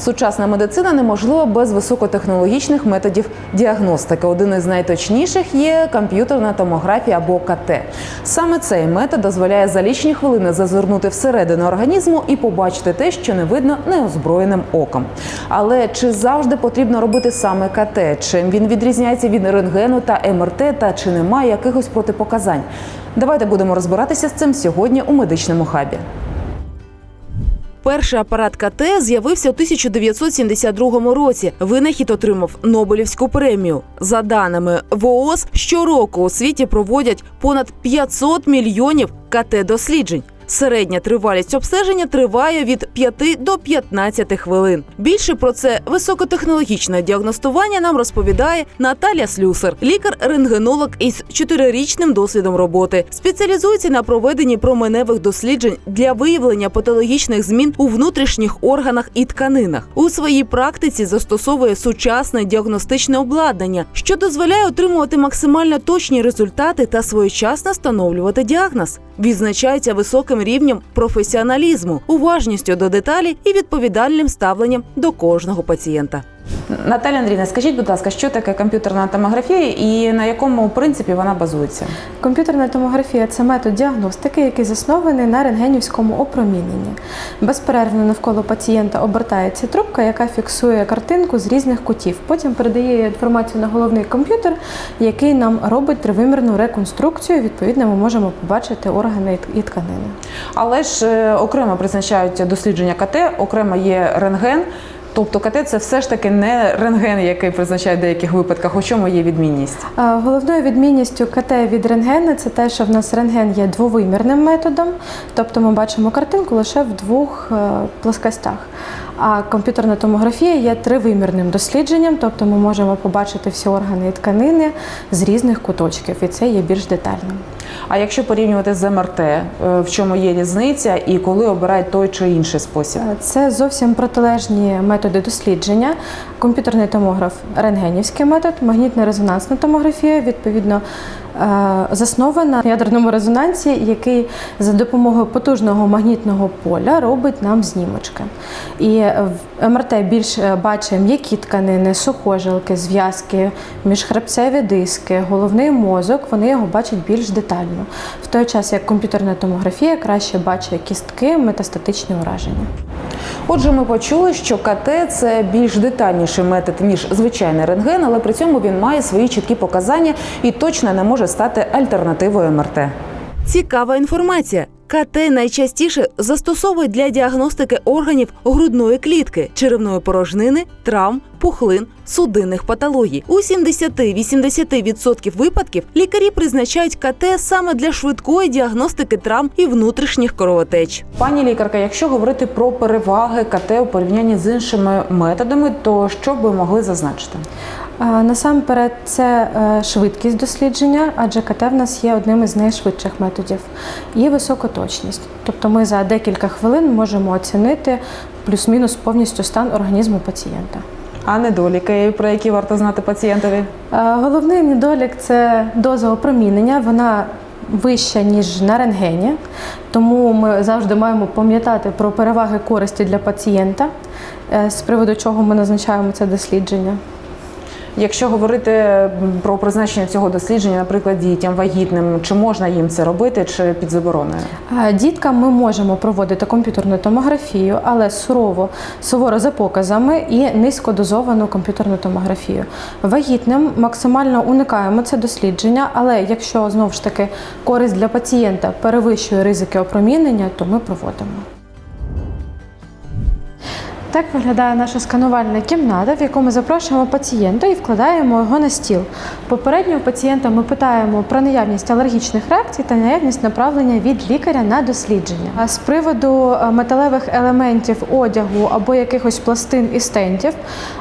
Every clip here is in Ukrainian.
Сучасна медицина неможлива без високотехнологічних методів діагностики. Один із найточніших є комп'ютерна томографія або КТ. Саме цей метод дозволяє за лічні хвилини зазирнути всередину організму і побачити те, що не видно неозброєним оком. Але чи завжди потрібно робити саме КТ? Чим він відрізняється від рентгену та МРТ, та чи немає якихось протипоказань? Давайте будемо розбиратися з цим сьогодні у медичному хабі. Перший апарат КТ з'явився у 1972 році. Винахід отримав Нобелівську премію. За даними ВООЗ, щороку у світі проводять понад 500 мільйонів КТ-досліджень. Середня тривалість обстеження триває від 5 до 15 хвилин. Більше про це високотехнологічне діагностування нам розповідає Наталя Слюсар, лікар-рентгенолог із чотирирічним досвідом роботи. Спеціалізується на проведенні променевих досліджень для виявлення патологічних змін у внутрішніх органах і тканинах. У своїй практиці застосовує сучасне діагностичне обладнання, що дозволяє отримувати максимально точні результати та своєчасно встановлювати діагноз. Відзначається високим рівнем професіоналізму, уважністю до деталі і відповідальним ставленням до кожного пацієнта. Наталя Андрійна, скажіть, будь ласка, що таке комп'ютерна томографія і на якому принципі вона базується? Комп'ютерна томографія це метод діагностики, який заснований на рентгенівському опроміненні. Безперервно навколо пацієнта обертається трубка, яка фіксує картинку з різних кутів. Потім передає інформацію на головний комп'ютер, який нам робить тривимірну реконструкцію. Відповідно, ми можемо побачити органи і тканини. Але ж е, окремо призначають дослідження КТ, окремо є рентген. Тобто КТ це все ж таки не рентген, який призначає в деяких випадках. У чому є відмінність? Головною відмінністю КТ від рентгена це те, що в нас рентген є двовимірним методом, тобто ми бачимо картинку лише в двох е, плоскостях. А комп'ютерна томографія є тривимірним дослідженням, тобто ми можемо побачити всі органи і тканини з різних куточків, і це є більш детальним. А якщо порівнювати з МРТ, е, в чому є різниця і коли обирають той чи інший спосіб? Це зовсім протилежні методи дослідження. Комп'ютерний томограф рентгенівський метод, магнітно-резонансна томографія, відповідно, е, заснована на ядерному резонансі, який за допомогою потужного магнітного поля робить нам знімочки. І в МРТ більш е, бачить м'які тканини, сухожилки, зв'язки, міжхребцеві диски, головний мозок, вони його бачать більш детально. В той час як комп'ютерна томографія краще бачить кістки, метастатичні ураження. Отже, ми почули, що КТ це більш детальніший метод ніж звичайний рентген, але при цьому він має свої чіткі показання і точно не може стати альтернативою МРТ. Цікава інформація. КТ найчастіше застосовують для діагностики органів грудної клітки, черевної порожнини, травм, пухлин, судинних патологій. У 70-80% випадків лікарі призначають КТ саме для швидкої діагностики травм і внутрішніх кровотеч. Пані лікарка, якщо говорити про переваги КТ у порівнянні з іншими методами, то що б ви могли зазначити? Насамперед, це е, швидкість дослідження, адже КТ в нас є одним із найшвидших методів, і високоточність. Тобто ми за декілька хвилин можемо оцінити плюс-мінус повністю стан організму пацієнта. А недоліки, про які варто знати пацієнтові? Е, Головний недолік це доза опромінення. Вона вища ніж на рентгені, тому ми завжди маємо пам'ятати про переваги користі для пацієнта, е, з приводу чого ми назначаємо це дослідження. Якщо говорити про призначення цього дослідження, наприклад, дітям вагітним, чи можна їм це робити, чи під забороною? Діткам ми можемо проводити комп'ютерну томографію, але сурово, суворо за показами і низькодозовану комп'ютерну томографію. Вагітним максимально уникаємо це дослідження, але якщо знову ж таки користь для пацієнта перевищує ризики опромінення, то ми проводимо. Так виглядає наша сканувальна кімната, в яку ми запрошуємо пацієнта і вкладаємо його на стіл. Попередньо у пацієнта ми питаємо про наявність алергічних реакцій та наявність направлення від лікаря на дослідження. А з приводу е, металевих елементів одягу або якихось пластин і стентів,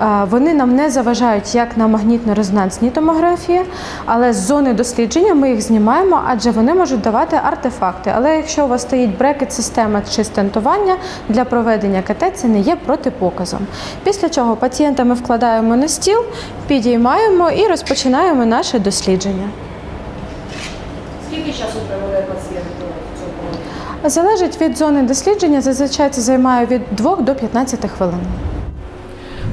е, вони нам не заважають як на магнітно-резонансній томографії, але з зони дослідження ми їх знімаємо, адже вони можуть давати артефакти. Але якщо у вас стоїть брекет-система чи стентування для проведення КТ, це не є протипоказом. Після чого пацієнта ми вкладаємо на стіл, підіймаємо і розпочинаємо наше дослідження. Скільки часу проводить пацієнт в цьому? Залежить від зони дослідження, зазвичай це займає від 2 до 15 хвилин.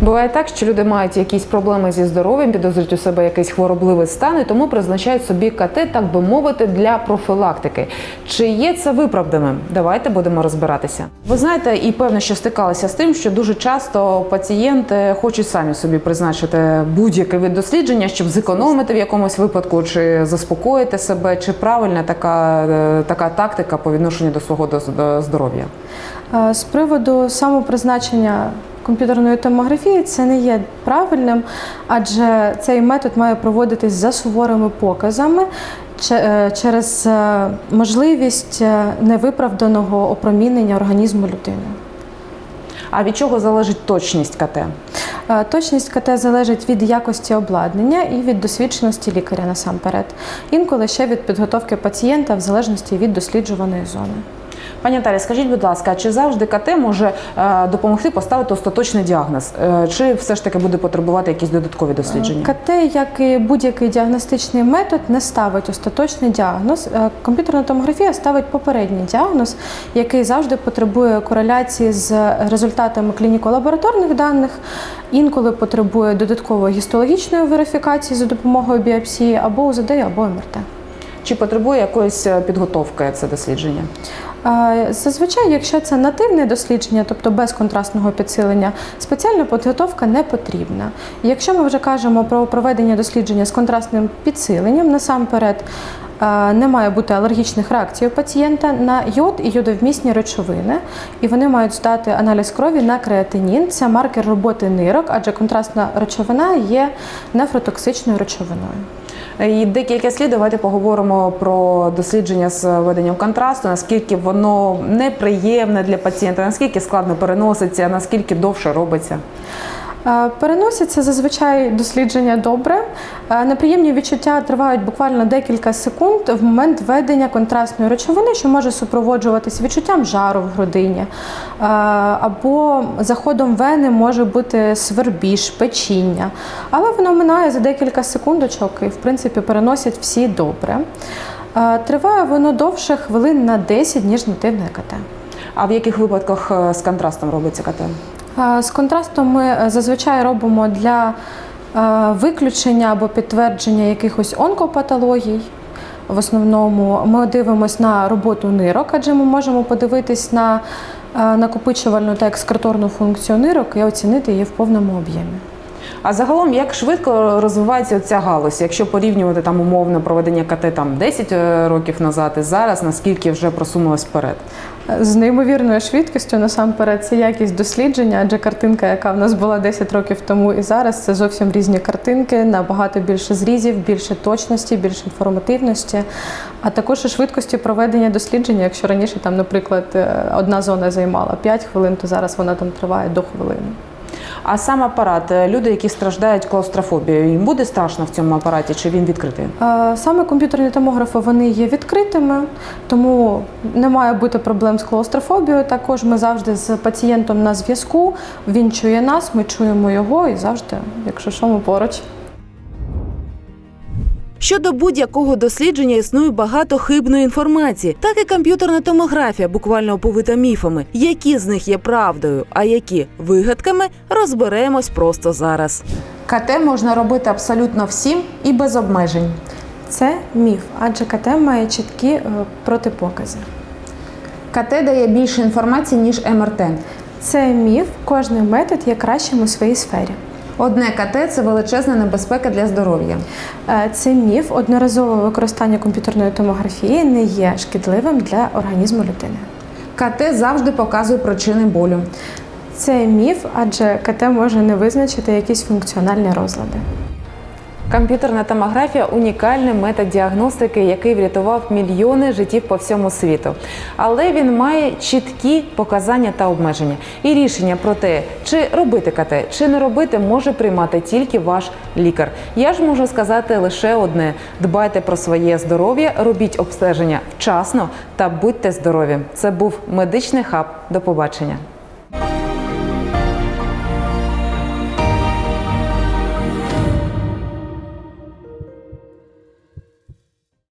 Буває так, що люди мають якісь проблеми зі здоров'ям, підозрюють у себе якийсь хворобливий стан, і тому призначають собі КТ, так би мовити, для профілактики. Чи є це виправданим? Давайте будемо розбиратися. Ви знаєте, і певно, що стикалися з тим, що дуже часто пацієнти хочуть самі собі призначити будь-який вид дослідження, щоб зекономити в якомусь випадку, чи заспокоїти себе, чи правильна така, е, така тактика по відношенню до свого здоров'я. Е, З приводу самопризначення комп'ютерної томографії це не є правильним, адже цей метод має проводитись за суворими показами е, через е, можливість е, невиправданого опромінення організму людини. А від чого залежить точність КТ? Точність КТ залежить від якості обладнання і від досвідченості лікаря насамперед. Інколи ще від підготовки пацієнта в залежності від досліджуваної зони. Пані Наталі, скажіть, будь ласка, чи завжди КТ може е, допомогти поставити остаточний діагноз? Е, чи все ж таки буде потребувати якісь додаткові дослідження? КТ, як і будь-який діагностичний метод, не ставить остаточний діагноз. Е, Комп'ютерна томографія ставить попередній діагноз, який завжди потребує кореляції з результатами клініко-лабораторних даних, інколи потребує додаткової гістологічної верифікації за допомогою біопсії або УЗД, або МРТ. Чи потребує якоїсь е, підготовки це дослідження? Зазвичай, якщо це нативне дослідження, тобто без контрастного підсилення, спеціальна підготовка не потрібна. Якщо ми вже кажемо про проведення дослідження з контрастним підсиленням, насамперед не має бути алергічних реакцій у пацієнта на йод і йодовмісні речовини, і вони мають здати аналіз крові на креатинін. Це маркер роботи нирок, адже контрастна речовина є нефротоксичною речовиною. І декілька слів давайте поговоримо про дослідження з введенням контрасту, наскільки воно неприємне для пацієнта, наскільки складно переноситься, наскільки довше робиться. Е, Переносяться зазвичай дослідження добре. Е, Неприємні відчуття тривають буквально декілька секунд в момент введення контрастної речовини, що може супроводжуватись відчуттям жару в грудині, Е, або заходом вени може бути свербіж, печіння. Але воно минає за декілька секундочок і, в принципі, переносять всі добре. Триває воно довше хвилин на 10, ніж нативне КТ. А в яких випадках з контрастом робиться КТ? З контрастом ми е, зазвичай робимо для е, виключення або підтвердження якихось онкопатологій. В основному ми дивимося на роботу нирок, адже ми можемо подивитись на е, накопичувальну та екскреторну функцію нирок і оцінити її в повному об'ємі. А загалом, як швидко розвивається ця галузь, якщо порівнювати там умовне проведення КТ там 10 років назад і зараз, наскільки вже просунулось вперед? З неймовірною швидкістю насамперед це якість дослідження, адже картинка, яка в нас була 10 років тому і зараз, це зовсім різні картинки, набагато більше зрізів, більше точності, більше інформативності, а також і швидкості проведення дослідження. Якщо раніше там, наприклад, е, одна зона займала 5 хвилин, то зараз вона там триває до хвилини. А сам апарат, е, люди, які страждають клаустрофобією, їм буде страшно в цьому апараті, чи він відкритий? Е, Саме комп'ютерні томографи вони є відкритими, тому не має бути проблем з клаустрофобією. Також ми завжди з пацієнтом на зв'язку. Він чує нас, ми чуємо його і завжди, якщо що, ми поруч. Щодо будь-якого дослідження існує багато хибної інформації, так і комп'ютерна томографія буквально оповита міфами. Які з них є правдою, а які вигадками розберемось просто зараз. КТ можна робити абсолютно всім і без обмежень. Це міф, адже КТ має чіткі е, протипокази. КТ дає більше інформації ніж МРТ. Це міф, кожний метод є кращим у своїй сфері. Одне КТ це величезна небезпека для здоров'я. Е, Це міф, одноразове використання комп'ютерної томографії не є шкідливим для організму людини. КТ завжди показує причини болю. Це міф, адже КТ може не визначити якісь функціональні розлади. Комп'ютерна томографія унікальний метод діагностики, який врятував мільйони життів по всьому світу. Але він має чіткі показання та обмеження. І рішення про те, чи робити КТ, чи не робити, може приймати тільки ваш лікар. Я ж можу сказати лише одне: дбайте про своє здоров'я, робіть обстеження вчасно та будьте здорові. Це був медичний хаб. До побачення.